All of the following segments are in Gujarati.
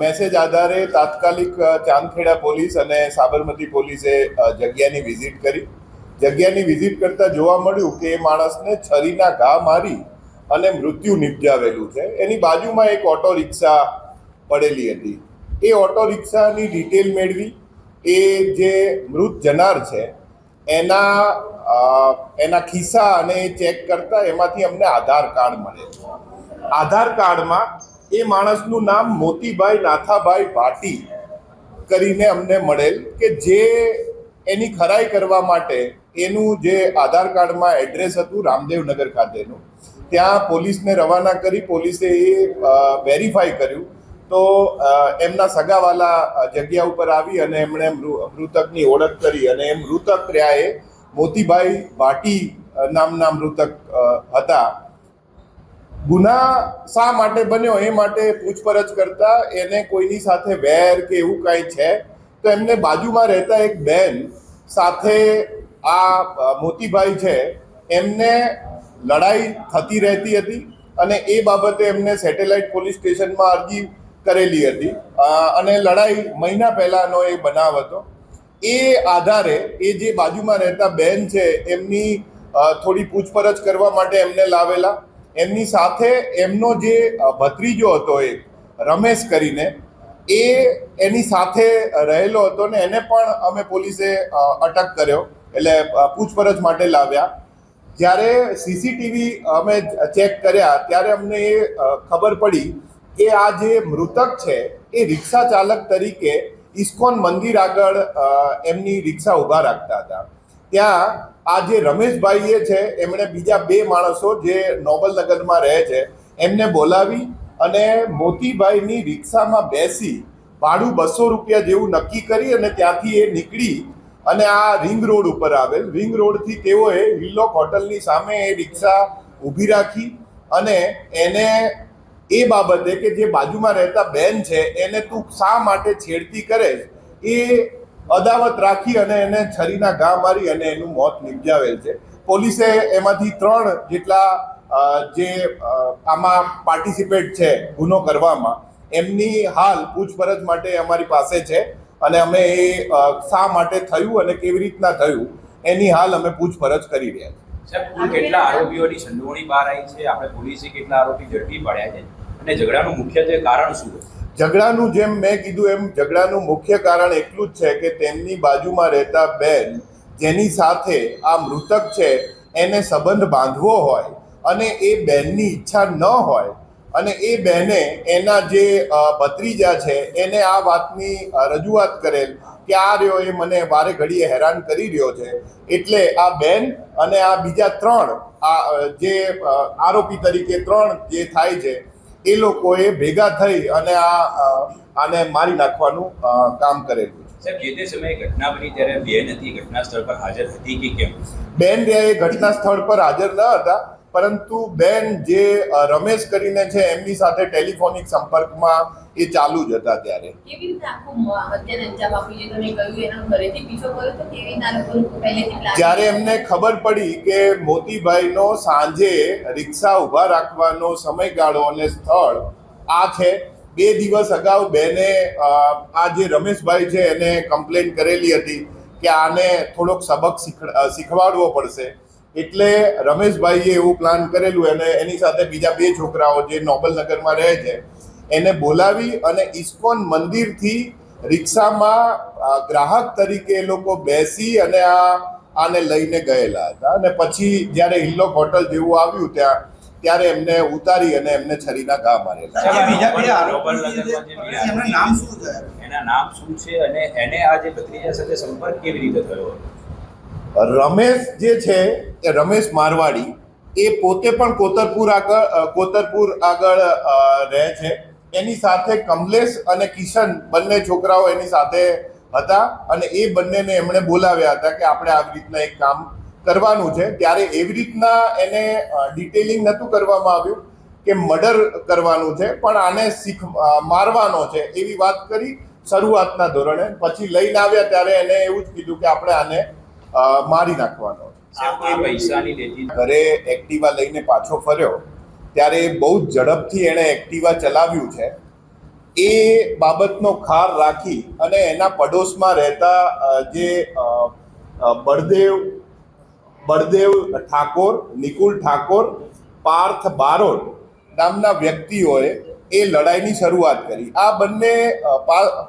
મેસેજ આધારે તાત્કાલિક ચાંદખેડા પોલીસ અને સાબરમતી પોલીસે જગ્યાની વિઝિટ કરી. જગ્યાની વિઝિટ કરતા જોવા મળ્યું કે એ માણસને છરીના ઘા મારી અને મૃત્યુ નિપજાવેલું છે. એની બાજુમાં એક ઓટો રિક્ષા પડેલી હતી. એ ઓટો રિક્ષાની ડિટેલ મેળવી. એ જે મૃત જનાર છે, એના એના ખિસ્સા અને એ ચેક કરતા એમાંથી અમને આધાર કાર્ડ મળે. આધાર કાર્ડમાં એ માણસનું નામ મોતીભાઈ નાથાભાઈ ભાટી કરીને અમને મળેલ કે જે એની ખરાઈ કરવા માટે એનું જે આધાર કાર્ડમાં એડ્રેસ હતું રામદેવનગર ખાતેનું. ત્યાં પોલીસને રવાના કરી પોલીસે એ વેરીફાઈ કર્યું. તો એમના સગાવાલા જગ્યા ઉપર આવી અને એમણે મૃતકની ઓળખ કરી અને એ મૃતક રહ્યા એ મોતીભાઈ ભાટી નામના મૃતક હતા. ગુના શા માટે બન્યો, એ માટે પૂછપરછ કરતા એને કોઈની સાથે વેર કે એવું કાંઈ છે? તો એમને બાજુમાં રહેતા એક બેન સાથે આ મોતીભાઈ છે, એમને લડાઈ થતી રહેતી હતી અને એ બાબતે એમને સેટેલાઇટ પોલીસ સ્ટેશનમાં અરજી કરેલી હતી. અને લડાઈ મહિના પહેલાંનો એ બનાવ હતો. એ આધારે એ જે બાજુમાં રહેતા બેન છે, એમની થોડી પૂછપરછ કરવા માટે એમને લાવેલા. એમની સાથે એમનો જે ભત્રીજો હતો એક, રમેશ કરીને, એ એની સાથે રહેલો હતો ને એને પણ અમે પોલીસે અટક કર્યો. એટલે પૂછપરછ માટે લાવ્યા. જ્યારે સીસીટીવી અમે ચેક કર્યા, ત્યારે અમને એ ખબર પડી કે આ જે મૃતક છે, એ રિક્ષા ચાલક તરીકે ઇસ્કોન મંદિર આગળ એમની રિક્ષા ઊભા રાખતા હતા. ત્યાં આ જે રમેશભાઈ એ છે, એમણે બીજા બે માણસો જે નોબલનગરમાં રહે છે, એમને બોલાવી અને મોતીભાઈની રિક્ષામાં બેસી ભાડું બસો રૂપિયા જેવું નક્કી કરી અને ત્યાંથી એ નીકળી અને આ રિંગ રોડ ઉપર આવેલ રિંગ રોડથી તેઓએ હિલ્લોક હોટલની સામે એ રિક્ષા ઊભી રાખી અને એને એ બાબતે કે જે બાજુમાં રહેતા બેન છે, એને તું શા માટે છેડતી કરે? એ અદાવત રાખી અને એને છરીના ઘા મારી અને એનું મોત નિપજાવેલ છે. પોલીસે એમાંથી ત્રણ જેટલા જે આમાં પાર્ટિસિપેટ છે ગુનો કરવામાં, એમની હાલ પૂછપરછ માટે અમારી પાસે છે અને અમે એ શા માટે થયું અને કેવી રીતના થયું, એની હાલ અમે પૂછપરછ કરી રહ્યા છીએ. સાહેબ કેટલા આરોપીઓની સંડોવણી બહાર આવી છે? આપણે પોલીસે કેટલા આરોપી ઝડપી પાડ્યા છે? અને ઝઘડાનું મુખ્યત્વે કારણ શું ઝઘડાનું જેમ મેં કીધું એમ ઝઘડાનું મુખ્ય કારણ એટલું જ છે કે તેમની બાજુમાં રહેતા બેન, જેની સાથે આ મૃતક છે, એને સંબંધ બાંધવો હોય અને એ બેનની ઈચ્છા ન હોય અને એ બહેને એના જે ભત્રીજા છે, એને આ વાતની રજૂઆત કરેલ કે આ રહ્યો એ મને વારે ઘડીએ હેરાન કરી રહ્યો છે. એટલે આ બેન અને આ બીજા ત્રણ, આ જે આરોપી તરીકે ત્રણ જે થાય છે એ લોકોએ ભેગા થઈ અને આ આને મારી નાખવાનું કામ કરેલું. છે સાહેબ જે તે સમયે ઘટના બની ત્યારે બેન હતી? ઘટના સ્થળ પર હાજર હતી કે કેમ? બેન એ ઘટના સ્થળ પર હાજર ન હતા. પરંતુ બેન જે રમેશ કરીને છે એમની સાથે ટેલિફોનિક સંપર્કમાં એ ચાલુ જ હતા ત્યારે. જ્યારે એમને ખબર પડી કે મોતીભાઈનો સાંજે રિક્ષા ઊભા રાખવાનો સમયગાળો અને સ્થળ આ છે. બે દિવસ અગાઉ બેને આ જે રમેશભાઈ છે એને કમ્પ્લેન કરેલી હતી કે આને થોડોક સબક શીખવાડવો પડશે. એટલે રમેશભાઈએ એવું પ્લાન કરેલું અને એની સાથે બીજા બે છોકરાઓ જે નોબલનગરમાં રહે છે એને બોલાવી અને ઇસ્કોન મંદિરથી રિક્ષામાં ગ્રાહક તરીકે એ લોકો બેસી અને આ આને લઈને ગયેલા હતા. અને પછી જ્યારે હિલ્લોક હોટલ જેવું આવ્યું ત્યાં ત્યારે એમને ઉતારી અને એમને છરીના ઘા મારેલા. બીજા બે નોબલ- આરોપી નોબલનગરમાં જે બે એમના નામ શું છે એના નામ શું છે અને એને આ જે ભત્રીજા સાથે સંપર્ક કેવી રીતે થયો? રમેશ જે છે, એ રમેશ મારવાડી, એ પોતે પણ કોતરપુર આગળ કોતરપુર આગળ રહે છે. એની સાથે કમલેશ અને કિશન બંને છોકરાઓ એની સાથે હતા અને એ બંનેને એમણે બોલાવ્યા હતા કે આપણે આવી રીતના એક કામ કરવાનું છે. ત્યારે એવી રીતના એને ડિટેલિંગ નહોતું કરવામાં આવ્યું કે મર્ડર કરવાનું છે, પણ આને શીખ મારવાનો છે એવી વાત કરી શરૂઆતના ધોરણે. પછી લઈને આવ્યા ત્યારે એને એવું જ કીધું કે આપણે આને મારી નાખવાનો. ઘરે એક્ટિવા લઈને પાછો ફર્યો ત્યારે બહુ જ ઝડપથી એણે એક્ટિવા ચલાવ્યું છે. એ બાબતનો ખાર રાખી અને એના પડોશમાં રહેતા જે બળદેવ બળદેવ ઠાકોર નિકુલ ઠાકોર પાર્થ બારોટ નામના વ્યક્તિઓએ એ લડાઈની શરૂઆત કરી. આ બંને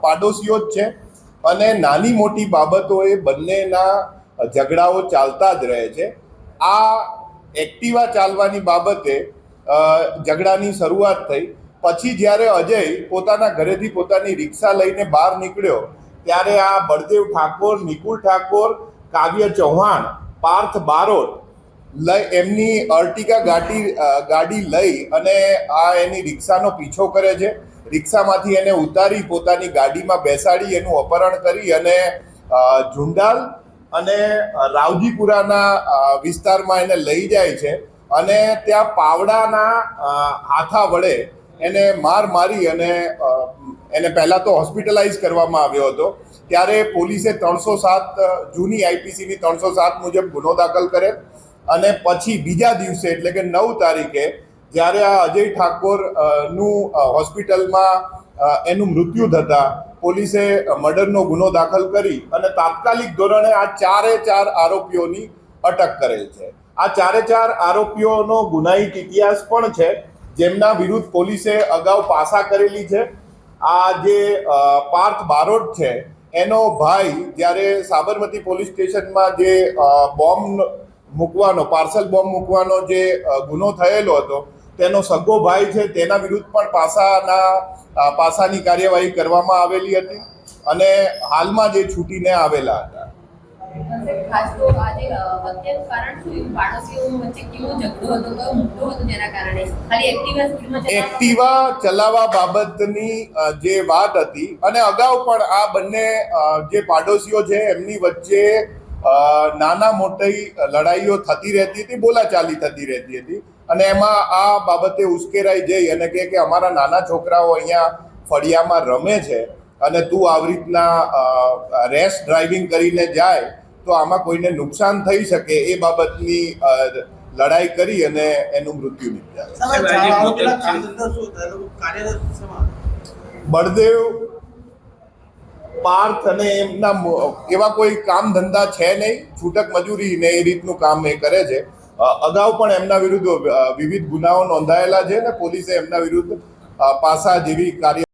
પાડોશીઓ જ છે અને નાની મોટી બાબતોએ બંનેના ઝઘડાઓ ચાલતા જ રહે છે. આ એક્ટિવા ચાલવાની બાબતે ઝઘડાની શરૂઆત થઈ. પછી જ્યારે અજય પોતાના ઘરેથી પોતાની રિક્ષા લઈને બહાર નીકળ્યો, ત્યારે આ બળદેવ ઠાકોર, નિકુલ ઠાકોર, કાવ્ય ચૌહાણ, પાર્થ બારોટ લઈ એમની અર્ટિકા ગાડી ગાડી લઈ અને આ એની રિક્ષાનો પીછો કરે છે. રિક્ષામાંથી એને ઉતારી પોતાની ગાડીમાં બેસાડી, એનું અપહરણ કરી અને ઝુંડાલ અને રાવજીપુરાના વિસ્તારમાં એને લઈ જાય છે અને ત્યાં પાવડાના હાથા વડે એને માર મારી અને એને પહેલાં તો હોસ્પિટલાઇઝ કરવામાં આવ્યો હતો. ત્યારે પોલીસે ત્રણસો સાત જૂની આઈપીસીની ત્રણસો સાત મુજબ ગુનો દાખલ કરે અને પછી બીજા દિવસે, એટલે કે નવ તારીખે, જ્યારે આ અજય ઠાકોરનું હોસ્પિટલમાં એનું મૃત્યુ થતાં પોલીસે મર્ડરનો ગુનો દાખલ કરી અને તાત્કાલિક ધોરણે આ ચારે ચાર આરોપીઓની અટક કરેલ છે. આ ચારે ચાર આરોપીઓનો ગુનાહિત ઇતિહાસ પણ છે, જેમના વિરુદ્ધ પોલીસે અગાઉ પાસા કરેલી છે. આ જે પાર્થ બારોટ છે, એનો ભાઈ જ્યારે સાબરમતી પોલીસ સ્ટેશનમાં જે બોમ્બ મૂકવાનો, પાર્સલ બોમ્બ મૂકવાનો જે ગુનો થયેલો હતો તેનો સગો ભાઈ છે તેના વિરુદ્ધ પણ પાસાના પાસાની કાર્યવાહી કરવામાં આવેલી હતી અને હાલમાં જે છૂટીને આવેલા હતા. એક્ટિવા ચલાવવા બાબતની જે વાત હતી અને અગાઉ પણ આ બંને જે પાડોશીઓ છે એમની વચ્ચે નાના મોટી લડાઈઓ થતી રહેતી હતી બોલાચાલી થતી રહેતી હતી. અને એમાં આ બાબતે ઉશ્કેરાઈ જઈ અને કહે કે અમારા નાના છોકરાઓ અહીંયા ફળિયામાં રમે છે અને તું આવી રીતના રેસ ડ્રાઇવિંગ કરીને જાય તો આમાં કોઈને નુકસાન થઈ શકે એ બાબતની લડાઈ કરી અને એનું મૃત્યુ હતા? બળદેવ પાર્થ અને એમના એવા કોઈ કામ ધંધા છે નહીં છૂટક મજૂરી ને એ રીતનું કામ એ કરે છે. અગાઉ પણ એમના વિરુદ્ધ વિવિધ ગુનાઓ નોંધાયેલા છે ને પોલીસે એમના વિરુદ્ધ પાસા જેવી કાર્ય